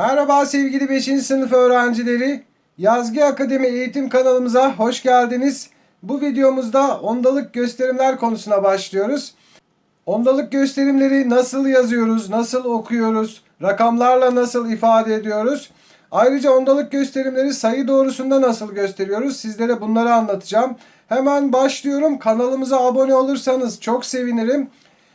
Merhaba sevgili 5. sınıf öğrencileri. Yazgi Akademi eğitim kanalımıza hoş geldiniz. Bu videomuzda ondalık gösterimler konusuna başlıyoruz. Ondalık gösterimleri nasıl yazıyoruz, nasıl okuyoruz, rakamlarla nasıl ifade ediyoruz? Ayrıca ondalık gösterimleri sayı doğrusunda nasıl gösteriyoruz? Sizlere bunları anlatacağım. Hemen başlıyorum. Kanalımıza abone olursanız çok sevinirim.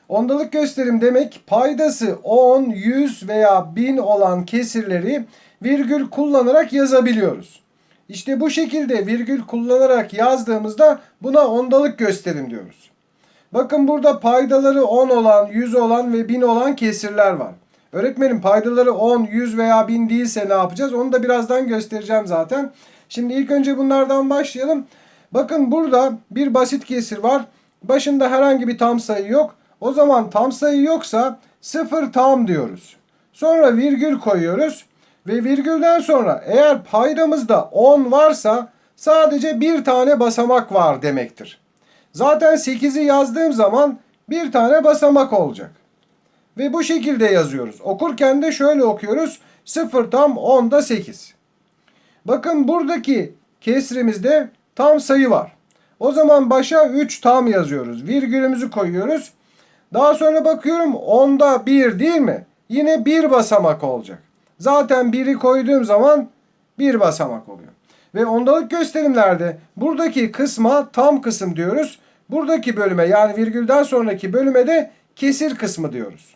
Ondalık gösterim demek paydası 10, 100 veya 1000 olan kesirleri virgül kullanarak yazabiliyoruz. İşte bu şekilde virgül kullanarak yazdığımızda buna ondalık gösterim diyoruz. Bakın burada paydaları 10 olan, 100 olan ve 1000 olan kesirler var. Öğretmenim paydaları 10, 100 veya 1000 değilse ne yapacağız? Onu da birazdan göstereceğim zaten. Şimdi ilk önce bunlardan başlayalım. Bakın burada bir basit kesir var. Başında herhangi bir tam sayı yok. O zaman tam sayı yoksa sıfır tam diyoruz. Sonra virgül koyuyoruz. Ve virgülden sonra eğer paydamızda 10 varsa sadece bir tane basamak var demektir. Zaten 8'i yazdığım zaman bir tane basamak olacak. Ve bu şekilde yazıyoruz. Okurken de şöyle okuyoruz. 0 tam 10'da 8. Bakın buradaki kesrimizde tam sayı var. O zaman başa 3 tam yazıyoruz. Virgülümüzü koyuyoruz. Daha sonra bakıyorum 10'da 1 değil mi? Yine bir basamak olacak. Zaten 1'i koyduğum zaman bir basamak oluyor. Ve ondalık gösterimlerde buradaki kısma tam kısım diyoruz. Buradaki bölüme yani virgülden sonraki bölüme de kesir kısmı diyoruz.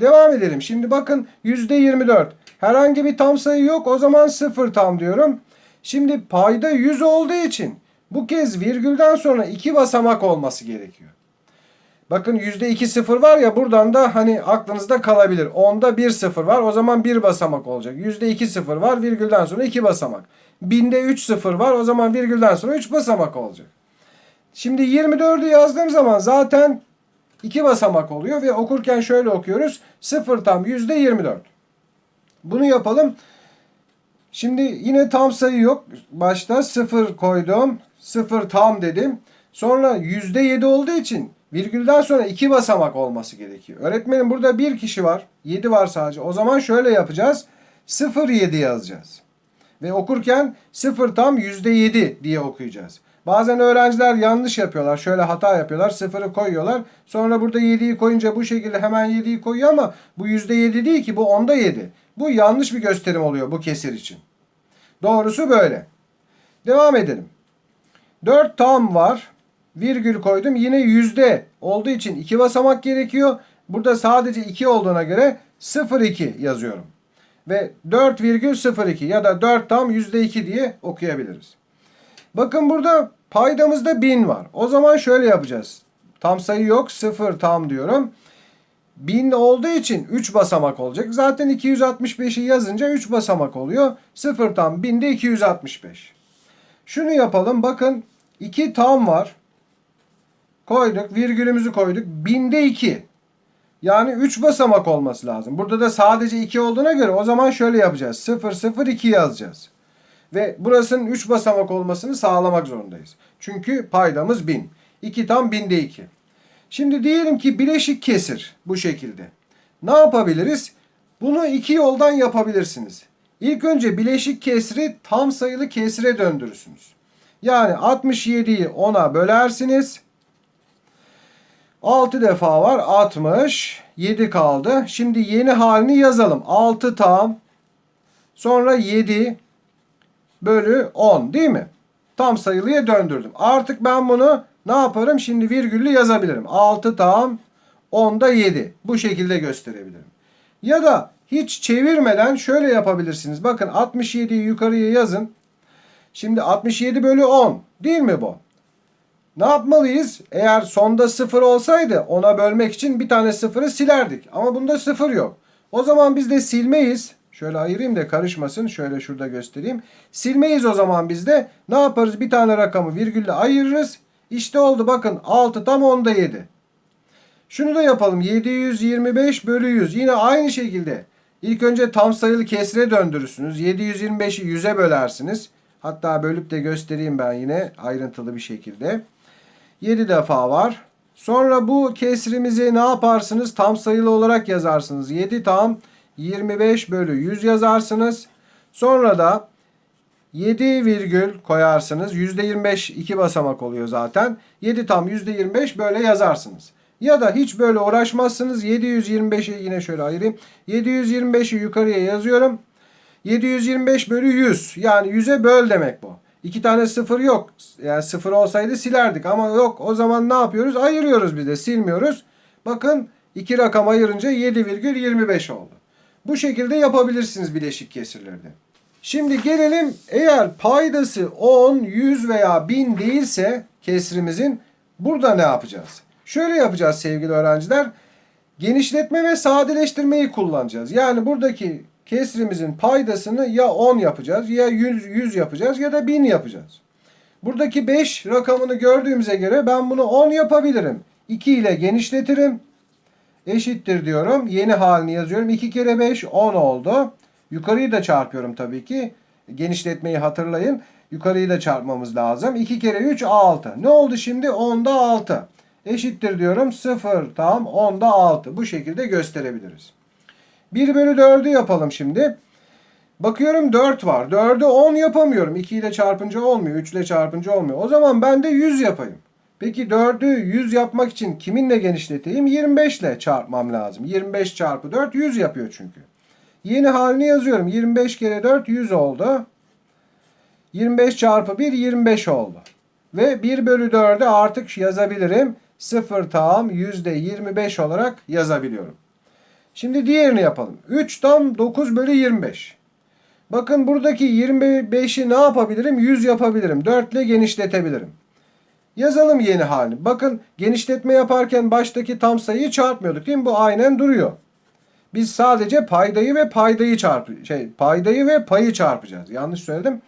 Devam edelim. Şimdi bakın %24. Herhangi bir tam sayı yok. O zaman 0 tam diyorum. Şimdi payda 100 olduğu için bu kez virgülden sonra iki basamak olması gerekiyor. Bakın %2 sıfır var ya buradan da hani aklınızda kalabilir. Onda 1 sıfır var o zaman bir basamak olacak. %2 sıfır var virgülden sonra iki basamak. Binde 3 sıfır var o zaman virgülden sonra 3 basamak olacak. Şimdi 24'ü yazdığım zaman zaten iki basamak oluyor ve okurken şöyle okuyoruz. 0 tam %24. Bunu yapalım. Şimdi yine tam sayı yok. Başta 0 koydum. 0 tam dedim. Sonra %7 olduğu için virgülden sonra iki basamak olması gerekiyor. Öğretmenim burada bir kişi var. 7 var sadece. O zaman şöyle yapacağız. 0,7 yazacağız. Ve okurken 0 tam %7 diye okuyacağız. Bazen öğrenciler yanlış yapıyorlar. Şöyle hata yapıyorlar. Sıfırı koyuyorlar. Sonra burada 7'yi koyunca bu şekilde hemen 7'yi koyuyor ama bu %7 değil ki. Bu onda 7. Bu yanlış bir gösterim oluyor bu kesir için. Doğrusu böyle. Devam edelim. 4 tam var. Virgül koydum. Yine yüzde olduğu için 2 basamak gerekiyor. Burada sadece 2 olduğuna göre 0,2 yazıyorum. Ve 4,02 ya da 4 tam %2 diye okuyabiliriz. Bakın burada paydamızda 1000 var. O zaman şöyle yapacağız. Tam sayı yok. 0 tam diyorum. 1000 olduğu için 3 basamak olacak. Zaten 265'i yazınca 3 basamak oluyor. 0 tam 1000'de 265. Şunu yapalım. Bakın 2 tam var. Koyduk. Virgülümüzü koyduk. 1000'de 2. Yani 3 basamak olması lazım. Burada da sadece 2 olduğuna göre o zaman şöyle yapacağız. 0 0 2 yazacağız. Ve burasının 3 basamak olmasını sağlamak zorundayız. Çünkü paydamız 1000. 2 tam 1000'de 2. Şimdi diyelim ki bileşik kesir bu şekilde. Ne yapabiliriz? Bunu iki yoldan yapabilirsiniz. İlk önce bileşik kesri tam sayılı kesire döndürürsünüz. Yani 67'yi 10'a bölersiniz. 6 defa var 60. 7 kaldı. Şimdi yeni halini yazalım. 6 tam. Sonra 7 bölü 10 değil mi? Tam sayılıya döndürdüm. Artık ben bunu ne yaparım? Şimdi virgüllü yazabilirim. 6 tam 10'da 7. Bu şekilde gösterebilirim. Ya da hiç çevirmeden şöyle yapabilirsiniz. Bakın 67'yi yukarıya yazın. Şimdi 67 bölü 10 değil mi bu? Ne yapmalıyız? Eğer sonda 0 olsaydı ona bölmek için bir tane sıfırı silerdik. Ama bunda 0 yok. O zaman biz de silmeyiz. Şöyle ayırayım da karışmasın. Şöyle şurada göstereyim. Silmeyiz o zaman biz de. Ne yaparız? Bir tane rakamı virgülle ayırırız. İşte oldu bakın 6 tam 10'da 7. Şunu da yapalım. 725 bölü 100. Yine aynı şekilde. İlk önce tam sayılı kesre döndürürsünüz. 725'i 100'e bölersiniz. Hatta bölüp de göstereyim ben yine ayrıntılı bir şekilde. 7 defa var. Sonra bu kesrimizi ne yaparsınız? Tam sayılı olarak yazarsınız. 7 tam 25 bölü 100 yazarsınız. Sonra da 7 virgül koyarsınız. %25 iki basamak oluyor zaten. 7 tam %25 böyle yazarsınız. Ya da hiç böyle uğraşmazsınız. 725'i yine şöyle ayırayım. 725'i yukarıya yazıyorum. 725 bölü 100. Yani 100'e böl demek bu. İki tane sıfır yok. Yani sıfır olsaydı silerdik ama yok. O zaman ne yapıyoruz? Ayırıyoruz bir de silmiyoruz. Bakın iki rakam ayırınca 7,25 oldu. Bu şekilde yapabilirsiniz bileşik kesirlerde. Şimdi gelelim eğer paydası 10, 100 veya 1000 değilse kesrimizin burada ne yapacağız? Şöyle yapacağız sevgili öğrenciler. Genişletme ve sadeleştirmeyi kullanacağız. Yani buradaki kesrimizin paydasını ya 10 yapacağız ya 100, 100 yapacağız ya da 1000 yapacağız. Buradaki 5 rakamını gördüğümüze göre ben bunu 10 yapabilirim. 2 ile genişletirim. Eşittir diyorum. Yeni halini yazıyorum. 2 kere 5 10 oldu. Yukarıyı da çarpıyorum tabii ki. Genişletmeyi hatırlayın. Yukarıyı da çarpmamız lazım. 2 kere 3 6. Ne oldu şimdi? 10'da 6. Eşittir diyorum. 0 tam 10'da 6. Bu şekilde gösterebiliriz. 1 bölü 4'ü yapalım şimdi. Bakıyorum 4 var. 4'ü 10 yapamıyorum. 2 ile çarpınca olmuyor. 3 ile çarpınca olmuyor. O zaman ben de 100 yapayım. Peki 4'ü 100 yapmak için kiminle genişleteyim? 25 ile çarpmam lazım. 25 çarpı 4 100 yapıyor çünkü. Yeni halini yazıyorum. 25 kere 4 100 oldu. 25 çarpı 1 25 oldu. Ve 1 bölü 4'ü artık yazabilirim. 0 tam %25 olarak yazabiliyorum. Şimdi diğerini yapalım. 3 tam 9 bölü 25. Bakın buradaki 25'i ne yapabilirim? 100 yapabilirim. 4 ile genişletebilirim. Yazalım yeni halini. Bakın genişletme yaparken baştaki tam sayıyı çarpmıyorduk değil mi? Bu aynen duruyor. Biz sadece paydayı ve paydayı çarpı şey paydayı ve payı çarpacağız. Yanlış söyledim.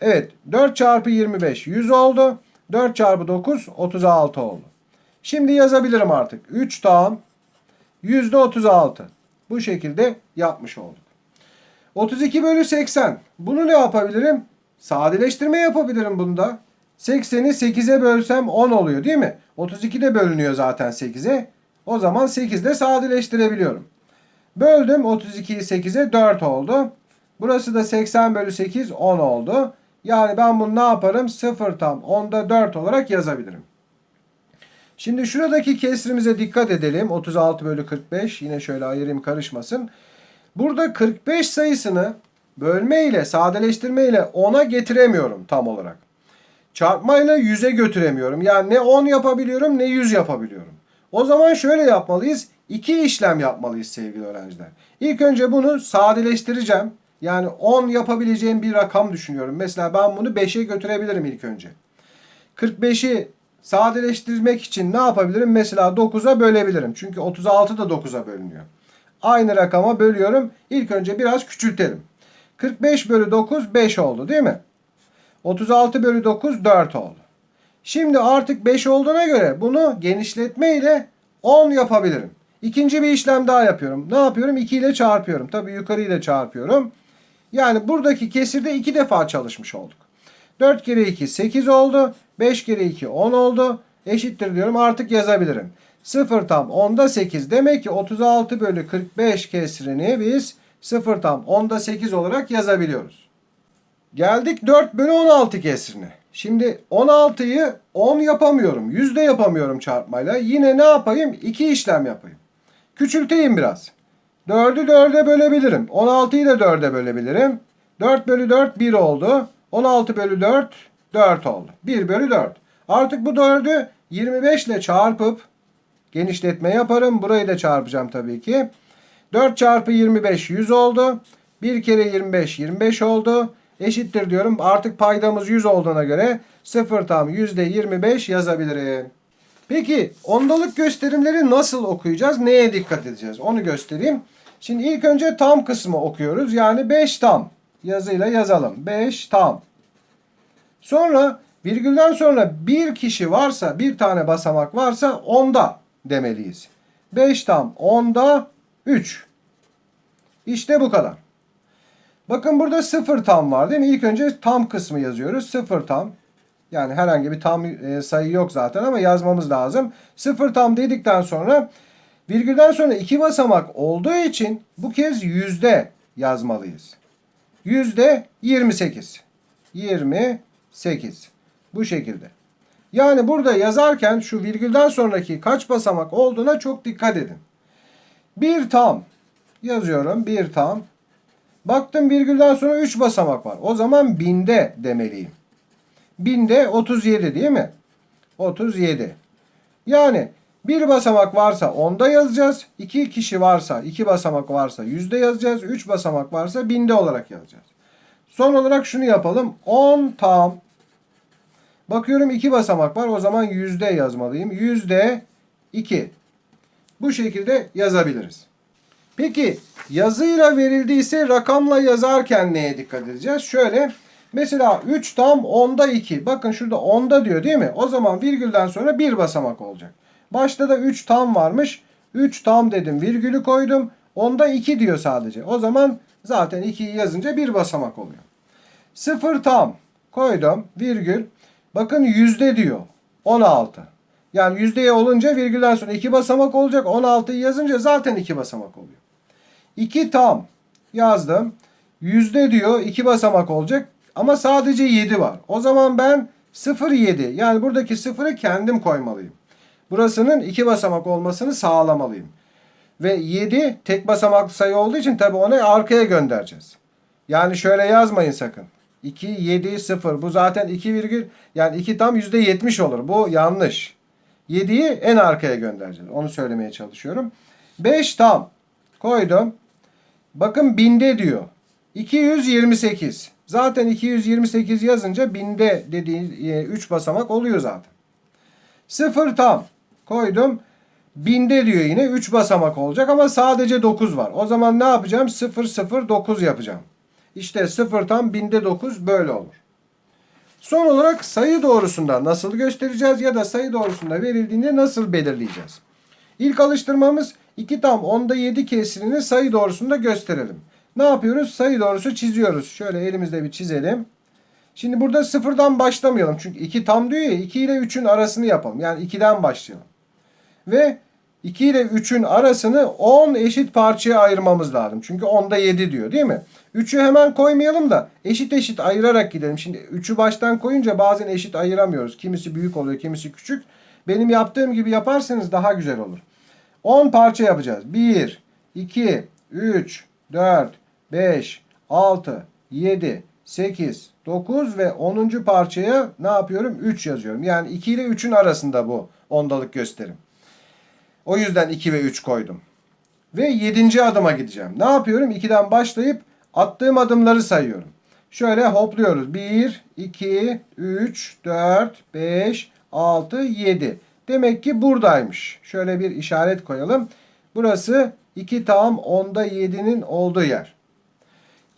Evet 4 çarpı 25 100 oldu. 4 çarpı 9 36 oldu. Şimdi yazabilirim artık. 3 tam 36. Bu şekilde yapmış olduk. 32 bölü 80. Bunu ne yapabilirim? Sadeleştirme yapabilirim bunda. 80'i 8'e bölsem 10 oluyor değil mi? 32 de bölünüyor zaten 8'e. O zaman 8 de sadeleştirebiliyorum. Böldüm 32'yi 8'e 4 oldu. Burası da 80 bölü 8 10 oldu. Yani ben bunu ne yaparım? 0 tam 10'da 4 olarak yazabilirim. Şimdi şuradaki kesrimize dikkat edelim. 36 bölü 45 yine şöyle ayırayım karışmasın. Burada 45 sayısını bölme ile sadeleştirme ile 10'a getiremiyorum tam olarak. Çarpmayla 100'e götüremiyorum. Yani ne 10 yapabiliyorum ne 100 yapabiliyorum. O zaman şöyle yapmalıyız. İki işlem yapmalıyız sevgili öğrenciler. İlk önce bunu sadeleştireceğim. Yani 10 yapabileceğim bir rakam düşünüyorum. Mesela ben bunu 5'e götürebilirim ilk önce. 45'i sadeleştirmek için ne yapabilirim? Mesela 9'a bölebilirim. Çünkü 36 da 9'a bölünüyor. Aynı rakama bölüyorum. İlk önce biraz küçültelim. 45 bölü 9 5 oldu değil mi? 36 bölü 9 4 oldu. Şimdi artık 5 olduğuna göre bunu genişletme ile 10 yapabilirim. İkinci bir işlem daha yapıyorum. Ne yapıyorum? 2 ile çarpıyorum. Tabii yukarı ile çarpıyorum. Yani buradaki kesirde 2 defa çalışmış olduk. 4 kere 2 8 oldu. 5 kere 2 10 oldu. Eşittir diyorum artık yazabilirim. 0 tam 10'da 8. Demek ki 36 bölü 45 kesrini biz 0 tam 10'da 8 olarak yazabiliyoruz. Geldik 4 bölü 16 kesrine. Şimdi 16'yı 10 yapamıyorum. Yüzde yapamıyorum çarpmayla. Yine ne yapayım? 2 işlem yapayım. Küçülteyim biraz. 4'ü 4'e bölebilirim. 16'yı da 4'e bölebilirim. 4 bölü 4 1 oldu. 16 bölü 4 4 oldu. 1 bölü 4. Artık bu 4'ü 25 ile çarpıp genişletme yaparım. Burayı da çarpacağım tabii ki. 4 çarpı 25 100 oldu. 1 kere 25 25 oldu. Eşittir diyorum. Artık paydamız 100 olduğuna göre 0 tam %25 yazabilirim. Peki ondalık gösterimleri nasıl okuyacağız? Neye dikkat edeceğiz? Onu göstereyim. Şimdi ilk önce tam kısmı okuyoruz. Yani 5 tam yazıyla yazalım. 5 tam. Sonra virgülden sonra bir kişi varsa, bir tane basamak varsa onda demeliyiz. 5 tam onda 3. İşte bu kadar. Bakın burada sıfır tam var değil mi? İlk önce tam kısmı yazıyoruz. Sıfır tam. Yani herhangi bir tam e, sayı yok zaten ama yazmamız lazım. Sıfır tam dedikten sonra Virgülden sonra iki basamak olduğu için bu kez yüzde yazmalıyız. Yüzde 28. 28. Bu şekilde. Yani burada yazarken şu virgülden sonraki kaç basamak olduğuna çok dikkat edin. Bir tam yazıyorum. Bir tam. Baktım virgülden sonra 3 basamak var. O zaman binde demeliyim. Binde 37 değil mi? 37. Yani bir basamak varsa onda yazacağız. iki kişi varsa, iki basamak varsa yüzde yazacağız. Üç basamak varsa binde olarak yazacağız. Son olarak şunu yapalım. 10 tam. Bakıyorum iki basamak var. O zaman yüzde yazmalıyım. Yüzde 2. Bu şekilde yazabiliriz. Peki yazıyla verildiyse rakamla yazarken neye dikkat edeceğiz? Şöyle mesela 3 tam 10'da 2. Bakın şurada 10'da diyor değil mi? O zaman virgülden sonra bir basamak olacak. Başta da 3 tam varmış. 3 tam dedim virgülü koydum. 10'da 2 diyor sadece. O zaman zaten 2'yi yazınca bir basamak oluyor. 0 tam koydum virgül. Bakın yüzde diyor. 16. Yani yüzdeye olunca virgülden sonra 2 basamak olacak. 16'yı yazınca zaten 2 basamak oluyor. 2 tam yazdım. Yüzde diyor 2 basamak olacak. Ama sadece 7 var. O zaman ben 0 7 yani buradaki sıfırı kendim koymalıyım. Burasının 2 basamak olmasını sağlamalıyım. Ve 7 tek basamaklı sayı olduğu için tabi onu arkaya göndereceğiz. Yani şöyle yazmayın sakın. 2, 7, 0. Bu zaten 2 virgül yani 2 tam %70 olur. Bu yanlış. 7'yi en arkaya göndereceğiz. Onu söylemeye çalışıyorum. 5 tam koydum. Bakın binde diyor. 228. Zaten 228 yazınca binde dediği 3 basamak oluyor zaten. 0 tam koydum. Binde diyor yine 3 basamak olacak ama sadece 9 var. O zaman ne yapacağım? 0 0 9 yapacağım. İşte 0 tam binde 9 böyle olur. Son olarak sayı doğrusunda nasıl göstereceğiz ya da sayı doğrusunda verildiğinde nasıl belirleyeceğiz? İlk alıştırmamız 2 tam 10'da 7 kesirini sayı doğrusunda gösterelim. Ne yapıyoruz? Sayı doğrusu çiziyoruz. Şöyle elimizde bir çizelim. Şimdi burada sıfırdan başlamayalım. Çünkü 2 tam diyor ya 2 ile 3'ün arasını yapalım. Yani 2'den başlayalım. Ve 2 ile 3'ün arasını 10 eşit parçaya ayırmamız lazım. Çünkü 10'da 7 diyor değil mi? 3'ü hemen koymayalım da eşit eşit ayırarak gidelim. Şimdi 3'ü baştan koyunca bazen eşit ayıramıyoruz. Kimisi büyük oluyor, kimisi küçük. Benim yaptığım gibi yaparsanız daha güzel olur. 10 parça yapacağız. 1, 2, 3, 4, 5, 6, 7, 8, 9 ve 10. parçaya ne yapıyorum? 3 yazıyorum. Yani 2 ile 3'ün arasında bu ondalık gösterim. O yüzden 2 ve 3 koydum. Ve 7. adıma gideceğim. Ne yapıyorum? 2'den başlayıp attığım adımları sayıyorum. Şöyle hopluyoruz. 1, 2, 3, 4, 5, 6, 7. Demek ki buradaymış. Şöyle bir işaret koyalım. Burası 2 tam 10'da 7'nin olduğu yer.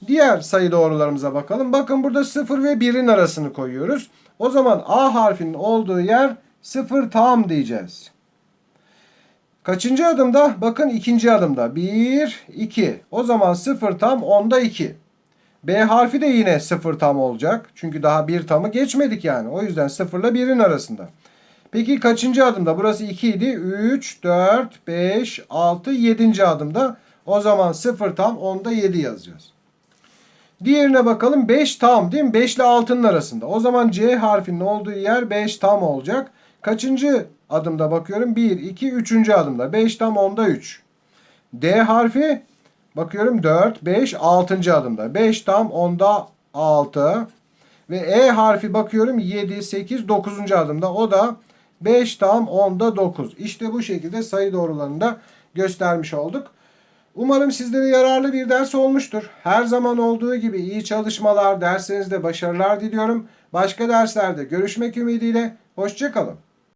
Diğer sayı doğrularımıza bakalım. Bakın burada 0 ve 1'in arasını koyuyoruz. O zaman A harfinin olduğu yer 0 tam diyeceğiz. Kaçıncı adımda? Bakın ikinci adımda. 1, 2. O zaman 0 tam 10'da 2. B harfi de yine 0 tam olacak. Çünkü daha bir tamı geçmedik yani. O yüzden 0 ile 1'in arasında. Peki kaçıncı adımda? Burası 2 idi. 3, 4, 5, 6, 7. adımda. O zaman 0 tam 10'da 7 yazacağız. Diğerine bakalım. 5 tam değil mi? 5 ile 6'nın arasında. O zaman C harfinin olduğu yer 5 tam olacak. Kaçıncı adımda bakıyorum? 1, 2, 3. adımda. 5 tam 10'da 3. D harfi bakıyorum 4, 5, 6. adımda. 5 tam 10'da 6. Ve E harfi bakıyorum 7, 8, 9. adımda. O da 5 tam 10'da 9. İşte bu şekilde sayı doğrularını da göstermiş olduk. Umarım sizlere yararlı bir ders olmuştur. Her zaman olduğu gibi iyi çalışmalar, derslerinizde başarılar diliyorum. Başka derslerde görüşmek ümidiyle. Hoşçakalın.